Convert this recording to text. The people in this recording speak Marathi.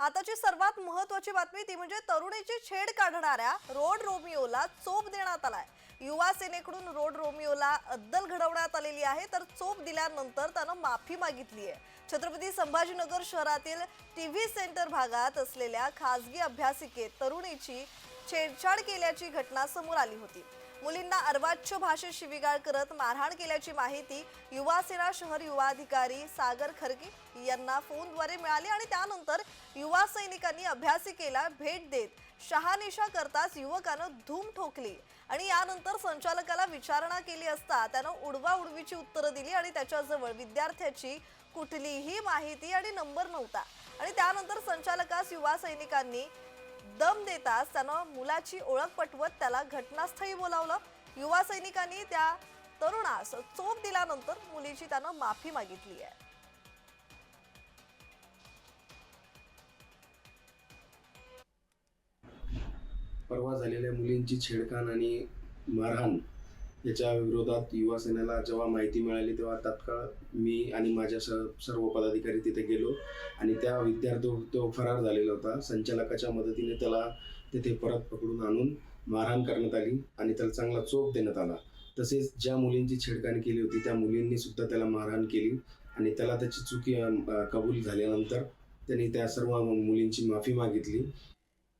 आताची सर्वात महत्वाची बातमी ती म्हणजे तरुणीची छेड काढणाऱ्या रोड रोमिओला चोप देण्यात आलाय. युवा सेनेकडून रोड रोमिओला अद्दल घडवण्यात आलेली आहे तर चोप दिल्यानंतर त्यानं माफी मागितली आहे छत्रपती संभाजीनगर शहरातील टीव्ही सेंटर भागात असलेल्या खासगी अभ्यासिकेत तरुणीची छेडछाड केल्याची घटना समोर आली होती. मुलींना अर्वाच्य भाषेत शिविगाळ करत मारहाण केल्याची माहिती युवासेना शहर युवा अधिकारी सागर खरगे यांना फोनद्वारे मिळाली आणि त्यानंतर युवा सैनिकांनी अभ्यासिकेला भेट देत शहानिशा करताच युवकानं धूम ठोकली आणि यानंतर संचालकाला विचारणा केली असता त्यानं उडवा उडवीची उत्तरं दिली आणि त्याच्याजवळ विद्यार्थ्याची कुठलीही माहिती आणि नंबर नव्हता. आणि त्यानंतर संचालकास युवा सैनिकांनी दम देताच त्यानं मुलाची ओळख पटवत त्याला घटनास्थळी बोलावलं. युवा सैनिकांनी त्या तरुणास चोप दिल्यानंतर मुलीची त्यानं माफी मागितली आहे. परवा झालेल्या मुलींची छेडखान आणि मारहाण याच्या विरोधात युवा सेनेला जेव्हा माहिती मिळाली तेव्हा तात्काळ मी आणि माझ्या स- सर्व पदाधिकारी तिथे गेलो आणि त्या विद्यार्थी तो फरार झालेला होता. संचालकाच्या मदतीने त्याला तिथे परत पकडून आणून मारहाण करण्यात आली आणि त्याला चांगला चोप देण्यात आला. तसेच ज्या मुलींची छेडखाणी केली होती त्या मुलींनी सुद्धा त्याला मारहाण केली आणि त्याला त्याची चुकी कबूल झाल्यानंतर त्यांनी त्या सर्व मुलींची माफी मागितली.